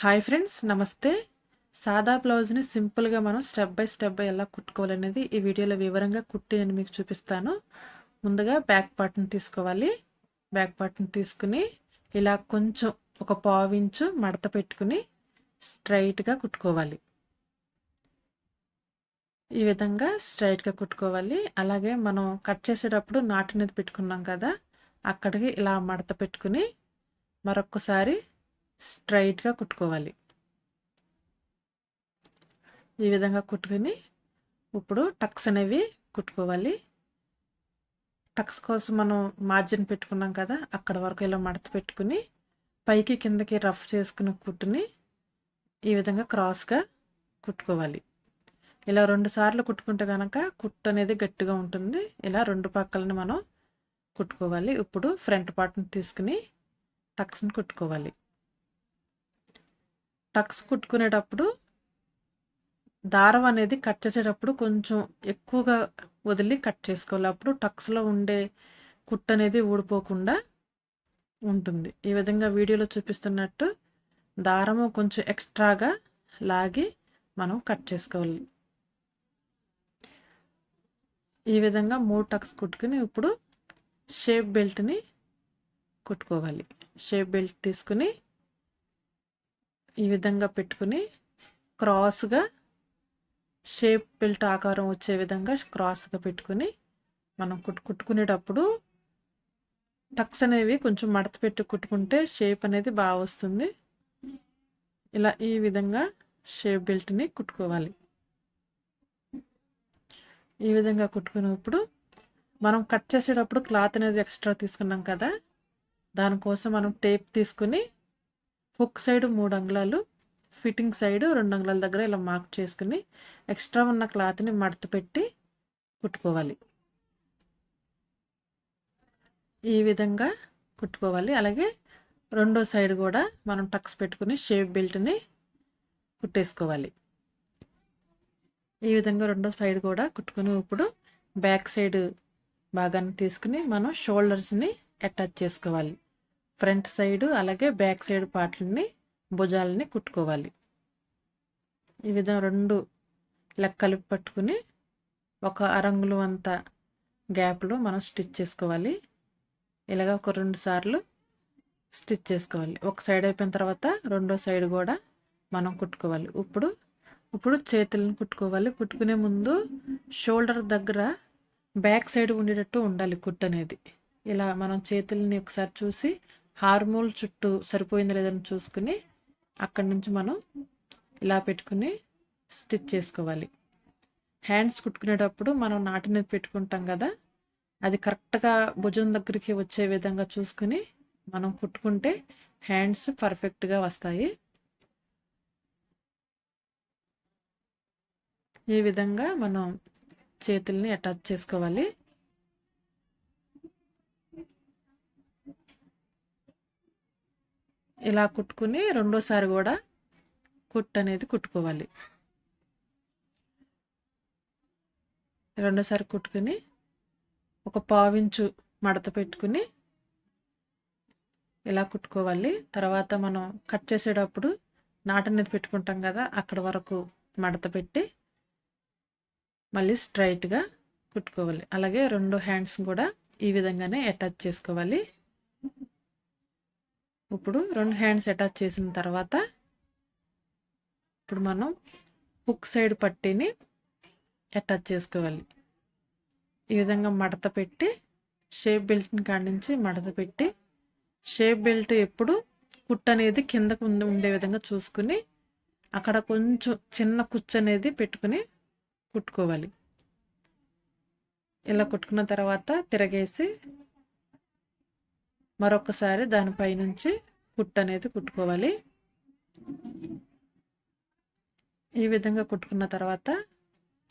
Hi friends నమస్తే. సాదా బ్లౌజ్ని సింపుల్గా మనం స్టెప్ బై స్టెప్ ఎలా కుట్టుకోవాలనేది ఈ వీడియోలో వివరంగా కుట్టి నేను మీకు చూపిస్తాను. ముందుగా బ్యాక్ పార్ట్ని తీసుకోవాలి. బ్యాక్ పార్ట్ని తీసుకుని ఇలా కొంచెం ఒక పావు ఇంచు మడత పెట్టుకుని స్ట్రైట్గా కుట్టుకోవాలి. ఈ విధంగా స్ట్రైట్గా కుట్టుకోవాలి. అలాగే మనం కట్ చేసేటప్పుడు నాటినది పెట్టుకున్నాం కదా అక్కడికి ఇలా మడత పెట్టుకుని మరొకసారి స్ట్రైట్గా కుట్టుకోవాలి. ఈ విధంగా కుట్టుకొని ఇప్పుడు టక్స్ అనేవి కుట్టుకోవాలి. టక్స్ కోసం మనం మార్జిన్ పెట్టుకున్నాం కదా అక్కడ వరకు ఇలా మడత పెట్టుకుని పైకి కిందకి రఫ్ చేసుకుని కుట్టుని ఈ విధంగా క్రాస్గా కుట్టుకోవాలి. ఇలా రెండు సార్లు కుట్టుకుంటే కనుక కుట్టు అనేది గట్టిగా ఉంటుంది. ఇలా రెండు పక్కలని మనం కుట్టుకోవాలి. ఇప్పుడు ఫ్రంట్ పార్ట్ని తీసుకుని టక్స్ని కుట్టుకోవాలి. టక్స్ కుట్టుకునేటప్పుడు దారం అనేది కట్ చేసేటప్పుడు కొంచెం ఎక్కువగా వదిలి కట్ చేసుకోవాలి. అప్పుడు టక్స్లో ఉండే కుట్టు అనేది ఊడిపోకుండా ఉంటుంది. ఈ విధంగా వీడియోలో చూపిస్తున్నట్టు దారము కొంచెం ఎక్స్ట్రాగా లాగి మనం కట్ చేసుకోవాలి. ఈ విధంగా మూడు టక్స్ కుట్టుకుని ఇప్పుడు షేప్ బెల్ట్ని కుట్టుకోవాలి. షేప్ బెల్ట్ తీసుకుని ఈ విధంగా పెట్టుకుని క్రాస్గా షేప్ బెల్ట్ ఆకారం వచ్చే విధంగా క్రాస్గా పెట్టుకుని మనం కుట్టు కుట్టుకునేటప్పుడు టక్స్ అనేవి కొంచెం మడత పెట్టి కుట్టుకుంటే షేప్ అనేది బాగా వస్తుంది. ఇలా ఈ విధంగా షేప్ బెల్ట్ని కుట్టుకోవాలి. ఈ విధంగా కుట్టుకునేప్పుడు మనం కట్ చేసేటప్పుడు క్లాత్ అనేది ఎక్స్ట్రా తీసుకున్నాం కదా దానికోసం మనం టేప్ తీసుకుని హుక్ సైడ్ మూడు అంగుళాలు ఫిట్టింగ్ సైడ్ రెండు అంగుళాల దగ్గర ఇలా మార్క్ చేసుకుని ఎక్స్ట్రా ఉన్న క్లాత్ని మడత పెట్టి కుట్టుకోవాలి. ఈ విధంగా కుట్టుకోవాలి. అలాగే రెండో సైడ్ కూడా మనం టక్స్ పెట్టుకుని షేప్ బెల్ట్ని కుట్టేసుకోవాలి. ఈ విధంగా రెండో సైడ్ కూడా కుట్టుకుని ఇప్పుడు బ్యాక్ సైడ్ భాగాన్ని తీసుకుని మనం షోల్డర్స్ని అటాచ్ చేసుకోవాలి. ఫ్రంట్ సైడ్ అలాగే బ్యాక్ సైడ్ పార్ట్లని భుజాలని కుట్టుకోవాలి. ఈ విధంగా రెండు లెక్కలు పట్టుకుని ఒక అరంగులు అంత గ్యాప్లో మనం స్టిచ్ చేసుకోవాలి. ఇలాగ ఒక రెండు సార్లు స్టిచ్ చేసుకోవాలి. ఒక సైడ్ అయిపోయిన తర్వాత రెండో సైడ్ కూడా మనం కుట్టుకోవాలి. ఇప్పుడు ఇప్పుడు చేతులను కుట్టుకోవాలి. కుట్టుకునే ముందు షోల్డర్ దగ్గర బ్యాక్ సైడ్ ఉండేటట్టు ఉండాలి కుట్టు అనేది. ఇలా మనం చేతులని ఒకసారి చూసి హార్మోల్ చుట్టూ సరిపోయింది లేదని చూసుకుని అక్కడి నుంచి మనం ఇలా పెట్టుకుని స్టిచ్ చేసుకోవాలి. హ్యాండ్స్ కుట్టుకునేటప్పుడు మనం నాటిని పెట్టుకుంటాం కదా అది కరెక్ట్గా భుజం దగ్గరికి వచ్చే విధంగా చూసుకుని మనం కుట్టుకుంటే హ్యాండ్స్ పర్ఫెక్ట్గా వస్తాయి. ఈ విధంగా మనం చేతుల్ని అటాచ్ చేసుకోవాలి. ఇలా కుట్టుకుని రెండోసారి కూడా కుట్టు అనేది కుట్టుకోవాలి. రెండోసారి కుట్టుకుని ఒక పావించు మడత పెట్టుకుని ఇలా కుట్టుకోవాలి. తర్వాత మనం కట్ చేసేటప్పుడు నాట అనేది పెట్టుకుంటాం కదా అక్కడ వరకు మడత పెట్టి మళ్ళీ స్ట్రైట్గా కుట్టుకోవాలి. అలాగే రెండు హ్యాండ్స్ కూడా ఈ విధంగానే అటాచ్ చేసుకోవాలి. ఇప్పుడు రెండు హ్యాండ్స్ అటాచ్ చేసిన తర్వాత ఇప్పుడు మనం హుక్ సైడ్ పట్టీని అటాచ్ చేసుకోవాలి. ఈ విధంగా మడత పెట్టి షేప్ బెల్ట్ని కాడించి మడత పెట్టి షేప్ బెల్ట్ ఎప్పుడు కుట్ అనేది కిందకు ఉండే విధంగా చూసుకుని అక్కడ కొంచెం చిన్న కుచ్చు అనేది పెట్టుకుని కుట్టుకోవాలి. ఇలా కుట్టుకున్న తర్వాత తిరగేసి మరొకసారి దానిపై నుంచి కుట్టు అనేది కుట్టుకోవాలి. ఈ విధంగా కుట్టుకున్న తర్వాత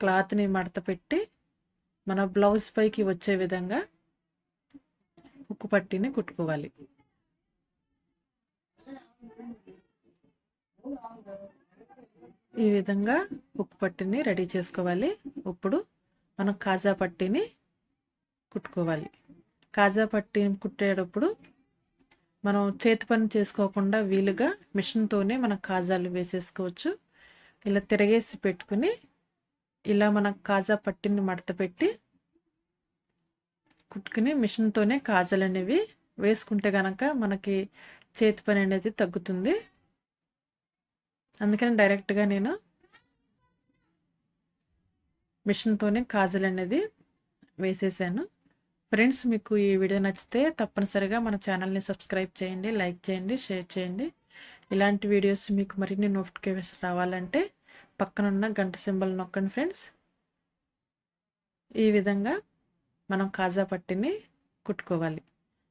క్లాత్ని మడత పెట్టి మన బ్లౌజ్ పైకి వచ్చే విధంగా ఉక్కు పట్టిని కుట్టుకోవాలి. ఈ విధంగా ఉక్కు పట్టిని రెడీ చేసుకోవాలి. ఇప్పుడు మనం కాజా పట్టీని కుట్టుకోవాలి. కాజా పట్టి కుట్టేటప్పుడు మనం చేతి పని చేసుకోకుండా వీలుగా మిషన్తోనే మనం కాజాలు వేసేసుకోవచ్చు. ఇలా తిరగేసి పెట్టుకుని ఇలా మన కాజా పట్టిని మడత పెట్టి కుట్టుకుని మిషన్తోనే కాజాలు అనేవి వేసుకుంటే కనుక మనకి చేతి పని అనేది తగ్గుతుంది. అందుకని డైరెక్ట్గా నేను మిషన్తోనే కాజల్ అనేది వేసేసాను. ఫ్రెండ్స్ మీకు ఈ వీడియో నచ్చితే తప్పనిసరిగా మన ఛానల్ని సబ్స్క్రైబ్ చేయండి లైక్ చేయండి షేర్ చేయండి. ఇలాంటి వీడియోస్ మీకు మరిన్ని నోటిఫికేషన్ రావాలంటే పక్కనున్న గంట సింబల్ నొక్కండి ఫ్రెండ్స్. ఈ విధంగా మనం కాజా పట్టిని కుట్టుకోవాలి.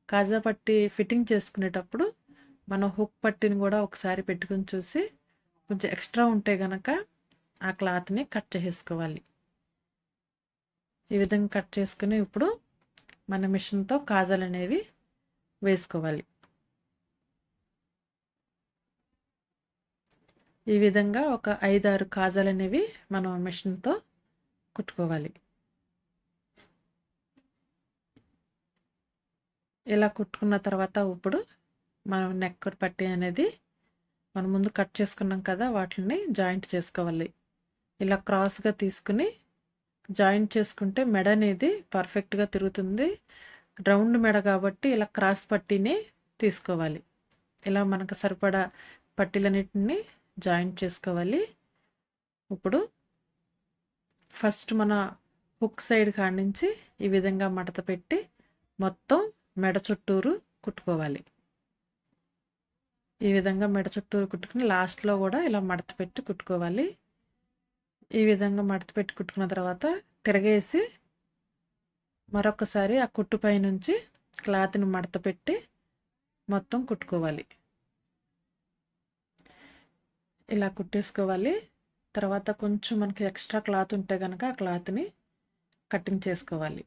కాజా పట్టి ఫిట్టింగ్ చేసుకునేటప్పుడు మనం హుక్ పట్టిని కూడా ఒకసారి పెట్టుకుని చూసి కొంచెం ఎక్స్ట్రా ఉంటే గనక ఆ క్లాత్ని కట్ చేసుకోవాలి ఈ విధంగా కట్ చేసుకుని ఇప్పుడు మన మిషన్తో కాజల్ అనేవి వేసుకోవాలి. ఈ విధంగా ఒక ఐదారు కాజాలు అనేవి మనం మిషన్తో కుట్టుకోవాలి. ఇలా కుట్టుకున్న తర్వాత ఇప్పుడు మనం నెక్ పట్టి అనేది మనం ముందు కట్ చేసుకున్నాం కదా వాటిని జాయింట్ చేసుకోవాలి. ఇలా క్రాస్గా తీసుకుని జాయింట్ చేసుకుంటే మెడ అనేది పర్ఫెక్ట్గా తిరుగుతుంది. రౌండ్ మెడ కాబట్టి ఇలా క్రాస్ పట్టీని తీసుకోవాలి. ఇలా మనకు సరిపడా పట్టీలన్నిటిని జాయింట్ చేసుకోవాలి. ఇప్పుడు ఫస్ట్ మన హుక్ సైడ్ కాడి నుంచి ఈ విధంగా మడత పెట్టి మొత్తం మెడ చుట్టూరు కుట్టుకోవాలి. ఈ విధంగా మెడ చుట్టూరు కుట్టుకుని లాస్ట్లో కూడా ఇలా మడత పెట్టి కుట్టుకోవాలి. ఈ విధంగా మడత పెట్టి కుట్టుకున్న తర్వాత తిరగేసి మరొకసారి ఆ కుట్టు నుంచి క్లాత్ని మడత పెట్టి మొత్తం కుట్టుకోవాలి. ఇలా కుట్టేసుకోవాలి. తర్వాత కొంచెం మనకి ఎక్స్ట్రా క్లాత్ ఉంటే కనుక ఆ క్లాత్ని కటింగ్ చేసుకోవాలి.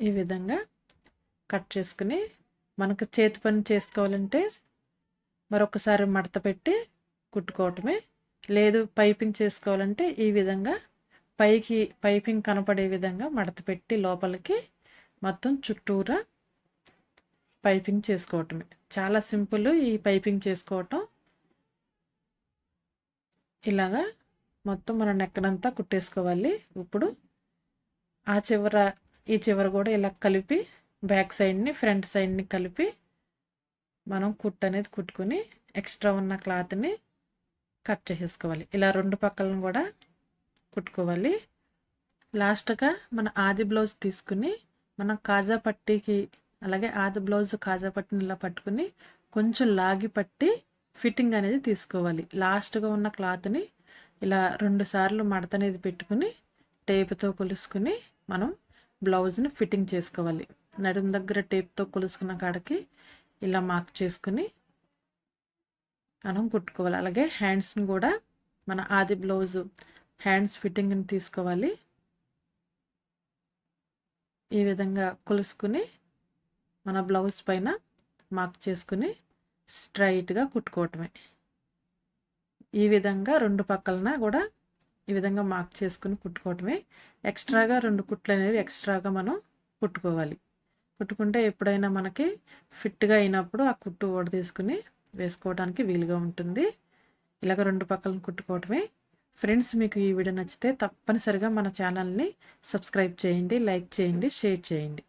ఈ విధంగా కట్ చేసుకుని మనకు చేతి పని చేసుకోవాలంటే మరొకసారి మడత పెట్టి కుట్టుకోవటమే. లేదు పైపింగ్ చేసుకోవాలంటే ఈ విధంగా పైకి పైపింగ్ కనపడే విధంగా మడత పెట్టి లోపలికి మొత్తం చుట్టూరా పైపింగ్ చేసుకోవటమే. చాలా సింపుల్ ఈ పైపింగ్ చేసుకోవటం. ఇలాగా మొత్తం మన నెక్కనంతా కుట్టేసుకోవాలి. ఇప్పుడు ఆ చివర ఈ చివర కూడా ఇలా కలిపి బ్యాక్ సైడ్ని ఫ్రంట్ సైడ్ని కలిపి మనం కుట్ అనేది కుట్టుకుని ఎక్స్ట్రా ఉన్న క్లాత్ని కట్ చేసేసుకోవాలి ఇలా రెండు పక్కలను కూడా కుట్టుకోవాలి. లాస్ట్గా మన ఆది బ్లౌజ్ తీసుకుని మనం కాజా పట్టీకి అలాగే ఆది బ్లౌజ్ కాజా పట్టిని ఇలా పట్టుకుని కొంచెం లాగి పట్టి ఫిట్టింగ్ అనేది తీసుకోవాలి. లాస్ట్గా ఉన్న క్లాత్ని ఇలా రెండు సార్లు మడత అనేది పెట్టుకుని టేప్తో కొలుసుకుని మనం బ్లౌజ్ని ఫిట్టింగ్ చేసుకోవాలి. నడుం దగ్గర టేప్తో కొలుసుకున్న కాడకి ఇలా మార్క్ చేసుకుని మనం కుట్టుకోవాలి. అలాగే హ్యాండ్స్ని కూడా మన ఆది బ్లౌజ్ హ్యాండ్స్ ఫిట్టింగ్ని తీసుకోవాలి. ఈ విధంగా కొలుసుకుని మన బ్లౌజ్ పైన మార్క్ చేసుకుని స్ట్రైట్గా కుట్టుకోవటమే. ఈ విధంగా రెండు పక్కలన కూడా ఈ విధంగా మార్క్ చేసుకుని కుట్టుకోవటమే. ఎక్స్ట్రాగా రెండు కుట్లు అనేవి ఎక్స్ట్రాగా మనం కుట్టుకోవాలి. కుట్టుకుంటే ఎప్పుడైనా మనకి ఫిట్గా అయినప్పుడు ఆ కుట్టు ఓడ తీసుకుని వేసుకోవడానికి వీలుగా ఉంటుంది. ఇలాగ రెండు పక్కలను కుట్టుకోవటమే. ఫ్రెండ్స్ మీకు ఈ వీడియో నచ్చితే తప్పనిసరిగా మన ఛానల్ని సబ్స్క్రైబ్ చేయండి లైక్ చేయండి షేర్ చేయండి.